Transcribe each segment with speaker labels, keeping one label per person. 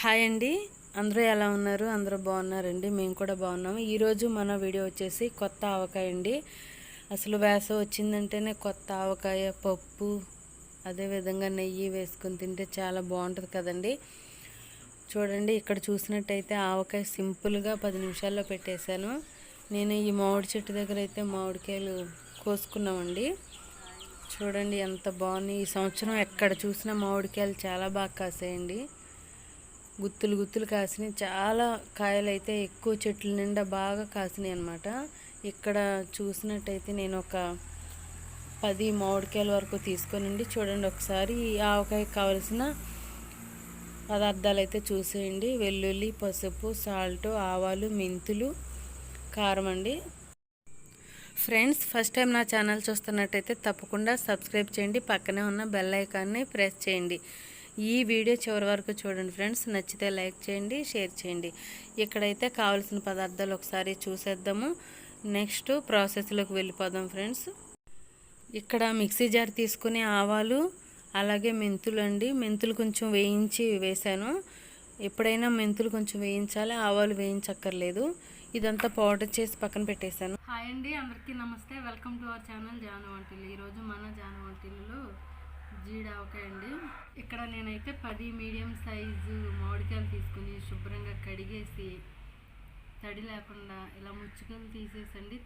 Speaker 1: Hi అండి. అందరూ ఎలా ఉన్నారు? అందరూ బాగున్నారండి. మేము కూడా బాగున్నాము. ఈరోజు మన వీడియో వచ్చేసి కొత్త ఆవకాయ అండి. అసలు వేసవి వచ్చిందంటేనే కొత్త ఆవకాయ పప్పు అదేవిధంగా నెయ్యి వేసుకొని తింటే చాలా బాగుంటుంది కదండి. చూడండి ఇక్కడ చూసినట్టయితే ఆవకాయ సింపుల్గా పది నిమిషాల్లో పెట్టేశాను. నేను ఈ మామిడి చెట్టు దగ్గర అయితే మామిడికాయలు కోసుకున్నామండి. చూడండి ఎంత బాగున్నాయి. ఈ సంవత్సరం ఎక్కడ చూసినా మామిడికాయలు చాలా బాగా కాసాయండి. గుత్తులు గుత్తులు కాసినాయి. చాలా కాయలు అయితే ఎక్కువ చెట్ల నిండా బాగా కాసినాయి అనమాట ఇక్కడ చూసినట్టయితే నేను ఒక పది మామిడికాయల వరకు తీసుకొనండి చూడండి ఒకసారి ఈ ఆవకాయకి కావలసిన పదార్థాలు అయితే చూసేయండి. వెల్లుల్లి పసుపు సాల్ట్ ఆవాలు మెంతులు కారం అండి. ఫ్రెండ్స్ ఫస్ట్ టైం నా ఛానల్ చూస్తున్నట్టయితే తప్పకుండా సబ్స్క్రైబ్ చేయండి. పక్కనే ఉన్న బెల్ ఐకాన్ని ప్రెస్ చేయండి. ఈ వీడియో చివరి వరకు చూడండి ఫ్రెండ్స్. నచ్చితే లైక్ చేయండి షేర్ చేయండి. ఇక్కడైతే కావాల్సిన పదార్థాలు ఒకసారి చూసేద్దాము. నెక్స్ట్ ప్రాసెస్లోకి వెళ్ళిపోదాం ఫ్రెండ్స్. ఇక్కడ మిక్సీ జార్ తీసుకుని ఆవాలు అలాగే మెంతులు అండి. మెంతులు కొంచెం వేయించి వేశాను. ఎప్పుడైనా మెంతులు కొంచెం వేయించాలి ఆవాలు వేయించక్కర్లేదు. ఇదంతా పౌడర్ చేసి పక్కన పెట్టేశాను. హాయ్ అండి అందరికీ నమస్తే. Welcome to our channel Janu Vantillu. ఈరోజు మన జాను వంటిల్లు జీడావకాయ అండి. ఇక్కడ నేనైతే పది మీడియం సైజు మామిడికాయలు తీసుకుని శుభ్రంగా కడిగేసి తడి లేకుండా ఇలా ముచ్చుకలు తీసేసండి.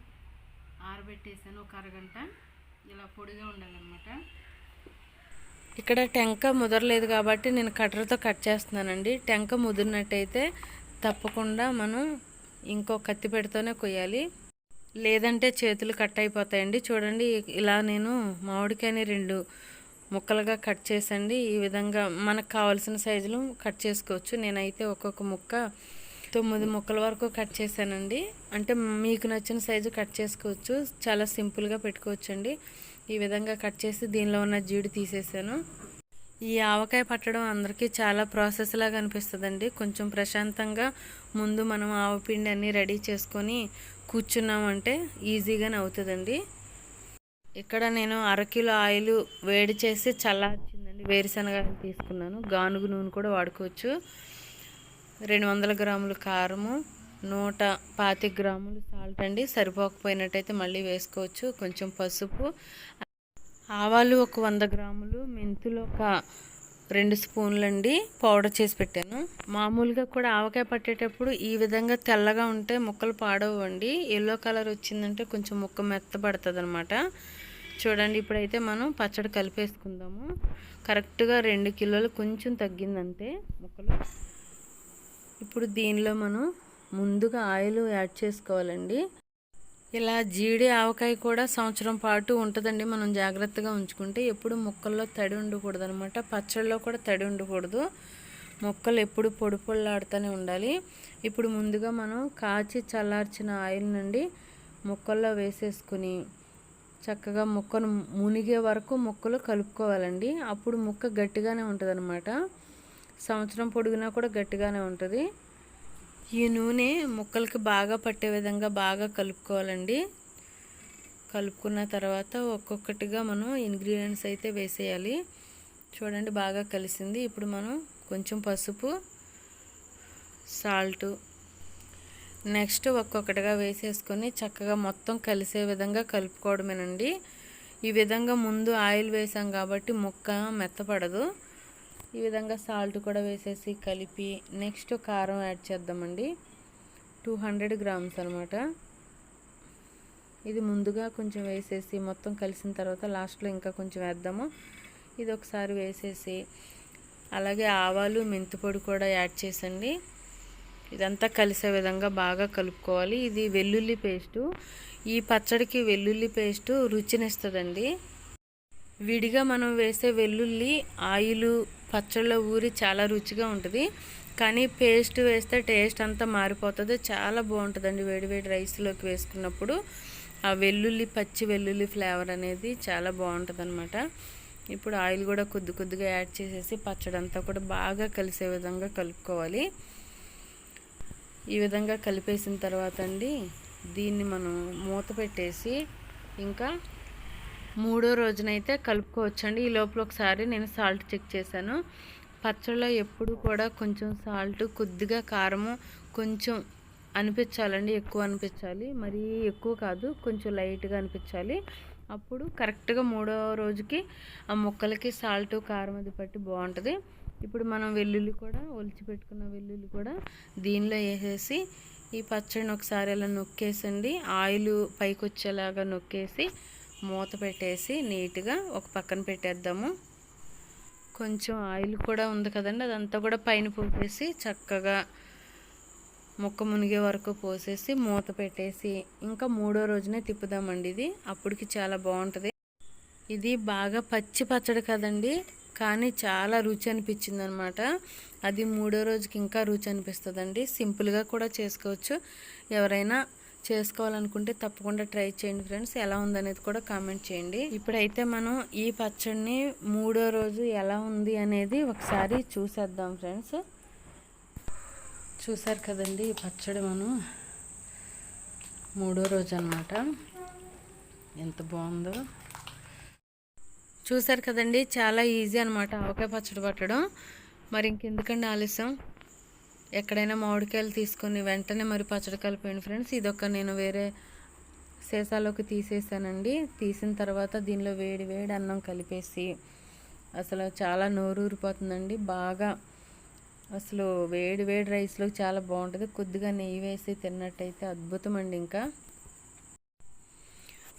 Speaker 1: ఆరబెట్టేసాను ఒక అరగంట. ఇలా పొడిగా ఉండాలన్నమాట. ఇక్కడ టెంక ముదరలేదు కాబట్టి నేను కట్టర్తో కట్ చేస్తున్నానండి. టెంక ముదిరినట్టయితే తప్పకుండా మనం ఇంకో కత్తి పెడితేనే కొయ్యాలి. లేదంటే చేతులు కట్ అయిపోతాయండి. చూడండి ఇలా నేను మామిడికాయని రెండు ముక్కలుగా కట్ చేసండి. ఈ విధంగా మనకు కావాల్సిన సైజులు కట్ చేసుకోవచ్చు. నేనైతే ఒక్కొక్క ముక్క తొమ్మిది ముక్కల వరకు కట్ చేశానండి. అంటే మీకు నచ్చిన సైజు కట్ చేసుకోవచ్చు. చాలా సింపుల్గా పెట్టుకోవచ్చండి. ఈ విధంగా కట్ చేసి దీనిలో ఉన్న జీడి తీసేసాను. ఈ ఆవకాయ పట్టడం అందరికీ చాలా ప్రాసెస్ లాగా అనిపిస్తుందండి. కొంచెం ప్రశాంతంగా ముందు మనం ఆవపిండి అన్నీ రెడీ చేసుకొని కూర్చున్నామంటే ఈజీగానే అవుతుందండి. ఇక్కడ నేను అరకిలో ఆయిల్ వేడి చేసి చల్లార్చిందండి. వేరుశనగ తీసుకున్నాను. గానుగు నూనె కూడా వాడుకోవచ్చు. రెండు వందల గ్రాములు కారము నూట పాతిక గ్రాములు సాల్ట్ అండి. సరిపోకపోయినట్టయితే మళ్ళీ వేసుకోవచ్చు. కొంచెం పసుపు. ఆవాలు ఒక వంద గ్రాములు మెంతులు ఒక రెండు స్పూన్లు అండి పౌడర్ చేసి పెట్టాను. మామూలుగా కూడా ఆవకాయ పట్టేటప్పుడు ఈ విధంగా తెల్లగా ఉంటే ముక్కలు పాడవండి. ఎల్లో కలర్ వచ్చిందంటే కొంచెం ముక్క మెత్తబడుతుంది అనమాట చూడండి ఇప్పుడైతే మనం పచ్చడి కలిపేసుకుందాము. కరెక్ట్గా రెండు కిలోలు కొంచెం తగ్గిందంతే ముక్కలు. ఇప్పుడు దీనిలో మనం ముందుగా ఆయిల్ యాడ్ చేసుకోవాలండి. ఇలా జీడి ఆవకాయ కూడా సంవత్సరం పాటు ఉంటుందండి మనం జాగ్రత్తగా ఉంచుకుంటే. ఎప్పుడు ముక్కల్లో తడి ఉండకూడదు అనమాట పచ్చళ్ళలో కూడా తడి ఉండకూడదు. మొక్కలు ఎప్పుడు పొడి పొళ్ళాడుతూనే ఉండాలి. ఇప్పుడు ముందుగా మనం కాచి చల్లార్చిన ఆయిల్ నుండి మొక్కల్లో వేసేసుకుని చక్కగా ముక్కను మునిగే వరకు ముక్కలు కలుపుకోవాలండి. అప్పుడు ముక్క గట్టిగానే ఉంటుంది అనమాట సంవత్సరం పొడిగినా కూడా గట్టిగానే ఉంటుంది. ఈ నూనె ముక్కలకి బాగా పట్టే విధంగా బాగా కలుపుకోవాలండి. కలుపుకున్న తర్వాత ఒక్కొక్కటిగా మనం ఇంగ్రీడియంట్స్ అయితే వేసేయాలి. చూడండి బాగా కలిసింది. ఇప్పుడు మనం కొంచెం పసుపు సాల్టు నెక్స్ట్ ఒక్కొక్కటిగా వేసేసుకొని చక్కగా మొత్తం కలిసే విధంగా కలుపుకోవడమేనండి. ఈ విధంగా ముందు ఆయిల్ వేసాం కాబట్టి ముక్క మెత్తపడదు. ఈ విధంగా సాల్ట్ కూడా వేసేసి కలిపి నెక్స్ట్ కారం యాడ్ చేద్దామండి. టూ హండ్రెడ్ గ్రామ్స్ అనమాట ఇది ముందుగా కొంచెం వేసేసి మొత్తం కలిసిన తర్వాత లాస్ట్లో ఇంకా కొంచెం వేద్దాము. ఇది ఒకసారి వేసేసి అలాగే ఆవాలు మెంతిపొడి కూడా యాడ్ చేసండి. ఇదంతా కలిసే విధంగా బాగా కలుపుకోవాలి. ఇది వెల్లుల్లి పేస్టు. ఈ పచ్చడికి వెల్లుల్లి పేస్టు రుచినిస్తుందండి. విడిగా మనం వేసే వెల్లుల్లి ఆయిల్ పచ్చళ్ళ ఊరి చాలా రుచిగా ఉంటుంది. కానీ పేస్ట్ వేస్తే టేస్ట్ అంతా మారిపోతుంది. చాలా బాగుంటుందండి వేడివేడి రైస్లోకి వేసుకున్నప్పుడు. ఆ వెల్లుల్లి పచ్చి వెల్లుల్లి ఫ్లేవర్ అనేది చాలా బాగుంటుంది అనమాట ఇప్పుడు ఆయిల్ కూడా కొద్ది కొద్దిగా యాడ్ చేసేసి పచ్చడి అంతా కూడా బాగా కలిసే విధంగా కలుపుకోవాలి. ఈ విధంగా కలిపేసిన తర్వాత అండి దీన్ని మనం మూత పెట్టేసి ఇంకా మూడో రోజునైతే కలుపుకోవచ్చండి. ఈ లోపల ఒకసారి నేను సాల్ట్ చెక్ చేశాను. పచ్చళ్ళలో ఎప్పుడు కూడా కొంచెం సాల్ట్ కొద్దిగా కారము కొంచెం అనిపించాలండి ఎక్కువ అనిపించాలి. మరీ ఎక్కువ కాదు కొంచెం లైట్గా అనిపించాలి. అప్పుడు కరెక్ట్గా మూడో రోజుకి ఆ ముక్కలకి సాల్ట్ కారం అది పట్టి బాగుంటుంది. ఇప్పుడు మనం వెల్లుల్లి కూడా ఒలిచి పెట్టుకున్న వెల్లుల్లి కూడా దీనిలో వేసేసి ఈ పచ్చడిని ఒకసారి ఇలా నొక్కేసండి. ఆయిల్ పైకి వచ్చేలాగా నొక్కేసి మూత పెట్టేసి నీట్గా ఒక పక్కన పెట్టేద్దాము. కొంచెం ఆయిల్ కూడా ఉంది కదండి అదంతా కూడా పైన పోసేసి చక్కగా ముక్క మునిగే వరకు పోసేసి మూత పెట్టేసి ఇంకా మూడో రోజునే తిప్పుదామండి ఇది. అప్పటికి చాలా బాగుంటుంది. ఇది బాగా పచ్చి పచ్చడి కదండి. కానీ చాలా రుచి అనిపించింది అనమాట అది మూడో రోజుకి ఇంకా రుచి అనిపిస్తుందండి సింపుల్గా కూడా చేసుకోవచ్చు. ఎవరైనా చేసుకోవాలనుకుంటే తప్పకుండా ట్రై చేయండి ఫ్రెండ్స్. ఎలా ఉందనేది కూడా కామెంట్ చేయండి. ఇప్పుడైతే మనం ఈ పచ్చడిని మూడో రోజు ఎలా ఉంది అనేది ఒకసారి చూసేద్దాం ఫ్రెండ్స్. చూసారు కదండి ఈ పచ్చడి మనం? మూడో రోజు అనమాట. ఎంత బాగుందో. చూసారు కదండి చాలా ఈజీ అనమాట ఆవకాయ పచ్చడి పట్టడం. మరి ఇంకెందుకండి ఆలస్యం? ఎక్కడైనా మామిడికాయలు తీసుకొని వెంటనే మరి పచ్చడి కలిపేయండి ఫ్రెండ్స్. ఇదొక నేను వేరే సీసాలోకి తీసేసానండి. తీసిన తర్వాత దీనిలో వేడి వేడి అన్నం కలిపేసి అసలు చాలా నోరు ఊరిపోతుందండి. బాగా అసలు వేడి వేడి రైస్లో చాలా బాగుంటుంది. కొద్దిగా నెయ్యి వేసి తిన్నట్టయితే అద్భుతం అండి ఇంకా.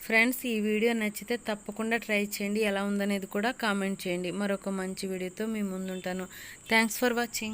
Speaker 1: ఫ్రెండ్స్ ఈ వీడియో నచ్చితే తప్పకుండా ట్రై చేయండి. ఎలా ఉందనేది కూడా కామెంట్ చేయండి. మరొక మంచి వీడియోతో మీ ముందుంటాను. Thanks for watching.